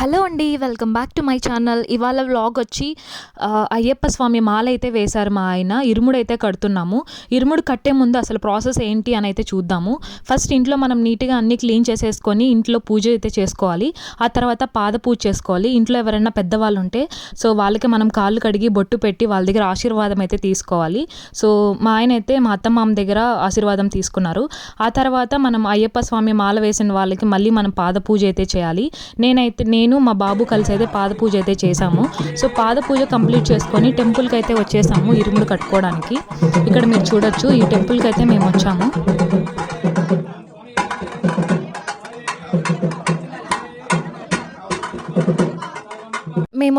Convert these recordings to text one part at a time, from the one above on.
Hello అండి welcome back to my channel. ఇవాళ vlog వచ్చి అయ్యప్ప స్వామి మాల అయితే వేశారు మా ఆయన. ఇరుముడు అయితే కడుతున్నాము. ఇరుముడు కట్టే ముందు అసలు ప్రాసెస్ ఏంటి అని అయితే చూద్దాము. ఫస్ట్ ఇంట్లో మనం నీట్గా అన్ని క్లీన్ చేసేసుకొని ఇంట్లో పూజ అయితే చేసుకోవాలి. ఆ తర్వాత పాద పూజ చేసుకోవాలి. ఇంట్లో ఎవరైనా పెద్దవాళ్ళు ఉంటే సో వాళ్ళకి మనం కాళ్ళు కడిగి బొట్టు పెట్టి వాళ్ళ దగ్గర ఆశీర్వాదం అయితే తీసుకోవాలి. సో మా ఆయన అయితే మా అత్త మామ దగ్గర ఆశీర్వాదం తీసుకున్నారు. ఆ తర్వాత మనం అయ్యప్ప స్వామి మాల వేసిన వాళ్ళకి మళ్ళీ మనం పాద పూజ అయితే చేయాలి. నేనైతే నేను నేను మా బాబు కలిసి అయితే పాద పూజ అయితే చేశాము. సో పాద పూజ కంప్లీట్ చేసుకొని టెంపుల్కి అయితే వచ్చేసాము ఇరుముడు కట్టుకోవడానికి. ఇక్కడ మీరు చూడొచ్చు ఈ టెంపుల్కి అయితే మేము వచ్చాము.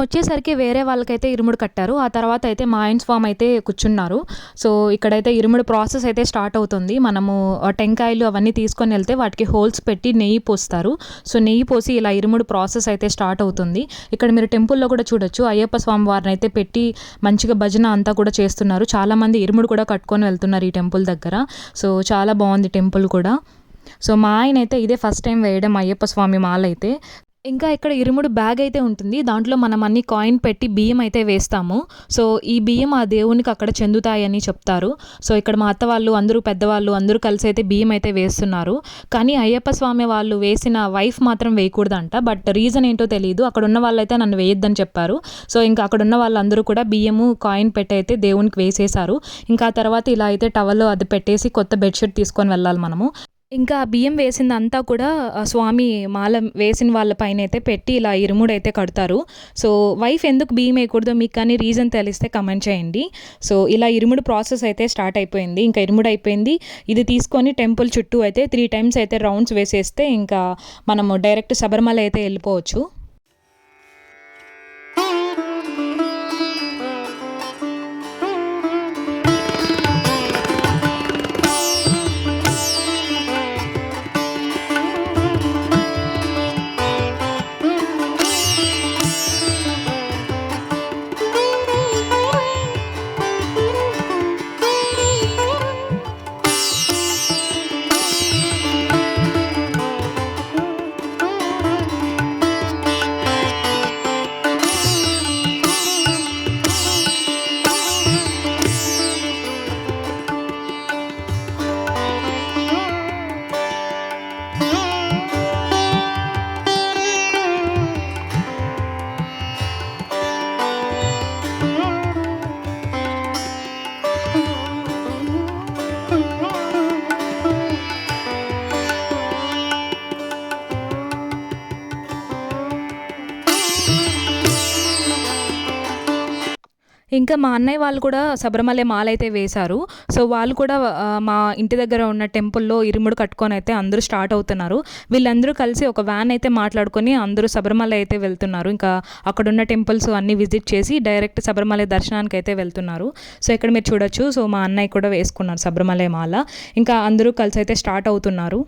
వచ్చేసరికి వేరే వాళ్ళకైతే ఇరుముడు కట్టారు. ఆ తర్వాత అయితే మా ఆయన స్వామి అయితే కూర్చున్నారు. సో ఇక్కడైతే ఇరుముడు ప్రాసెస్ అయితే స్టార్ట్ అవుతుంది. మనము టెంకాయలు అవన్నీ తీసుకొని వెళ్తే వాటికి హోల్స్ పెట్టి నెయ్యి పోస్తారు. సో నెయ్యి పోసి ఇలా ఇరుముడు ప్రాసెస్ అయితే స్టార్ట్ అవుతుంది. ఇక్కడ మీరు టెంపుల్లో కూడా చూడొచ్చు. అయ్యప్ప స్వామి వారిని అయితే పెట్టి మంచిగా భజన అంతా కూడా చేస్తున్నారు. చాలామంది ఇరుముడు కూడా కట్టుకొని వెళ్తున్నారు ఈ టెంపుల్ దగ్గర. సో చాలా బాగుంది టెంపుల్ కూడా. సో మా ఆయన అయితే ఇదే ఫస్ట్ టైం వేయడం అయ్యప్ప స్వామి మాల అయితే ఇంకా ఇక్కడ ఇరుముడు బ్యాగ్ అయితే ఉంటుంది. దాంట్లో మనం అన్ని కాయిన్ పెట్టి బియ్యం అయితే వేస్తాము. సో ఈ బియ్యం ఆ దేవునికి అక్కడ చెందుతాయని చెప్తారు. సో ఇక్కడ మా అత్త వాళ్ళు అందరూ పెద్దవాళ్ళు అందరూ కలిసి అయితే బియ్యం అయితే వేస్తున్నారు. కానీ అయ్యప్ప స్వామి వాళ్ళు వేసిన వైఫ్ మాత్రం వేయకూడదంట. బట్ రీజన్ ఏంటో తెలియదు అక్కడ ఉన్న వాళ్ళైతే నన్ను వేయొద్దని చెప్పారు. సో ఇంకా అక్కడ ఉన్న వాళ్ళందరూ కూడా బియ్యము కాయిన్ పెట్టి అయితే దేవునికి వేసేశారు. ఇంకా తర్వాత ఇలా అయితే టవల్ అది పెట్టేసి కొత్త బెడ్షీట్ తీసుకొని వెళ్ళాలి మనము. ఇంకా ఆ బియ్యం వేసిందంతా కూడా స్వామి మాల వేసిన వాళ్ళ పైన అయితే పెట్టి ఇలా ఇరుముడు అయితే కడతారు. సో వైఫ్ ఎందుకు బియ్యం వేయకూడదో మీకు కానీ రీజన్ తెలిస్తే కమెంట్ చేయండి. సో ఇలా ఇరుముడు ప్రాసెస్ అయితే స్టార్ట్ అయిపోయింది. ఇంకా ఇరుముడు అయిపోయింది. ఇది తీసుకొని టెంపుల్ చుట్టూ అయితే త్రీ టైమ్స్ అయితే రౌండ్స్ వేసేస్తే ఇంకా మనము డైరెక్ట్ శబరిమల అయితే వెళ్ళిపోవచ్చు. ఇంకా మా అన్నయ్య వాళ్ళు కూడా శబరిమల మాల అయితే వేశారు. సో వాళ్ళు కూడా మా ఇంటి దగ్గర ఉన్న టెంపుల్లో ఇరుముడు కట్టుకొని అయితే అందరూ స్టార్ట్ అవుతున్నారు. వీళ్ళందరూ కలిసి ఒక వ్యాన్ అయితే మాట్లాడుకొని అందరూ శబరిమల అయితే వెళ్తున్నారు. ఇంకా అక్కడున్న టెంపుల్స్ అన్ని విజిట్ చేసి డైరెక్ట్ శబరిమల దర్శనానికి అయితే వెళ్తున్నారు. సో ఇక్కడ మీరు చూడొచ్చు. సో మా అన్నయ్య కూడా వేసుకున్నారు శబరిమల మాల. ఇంకా అందరూ కలిసి అయితే స్టార్ట్ అవుతున్నారు.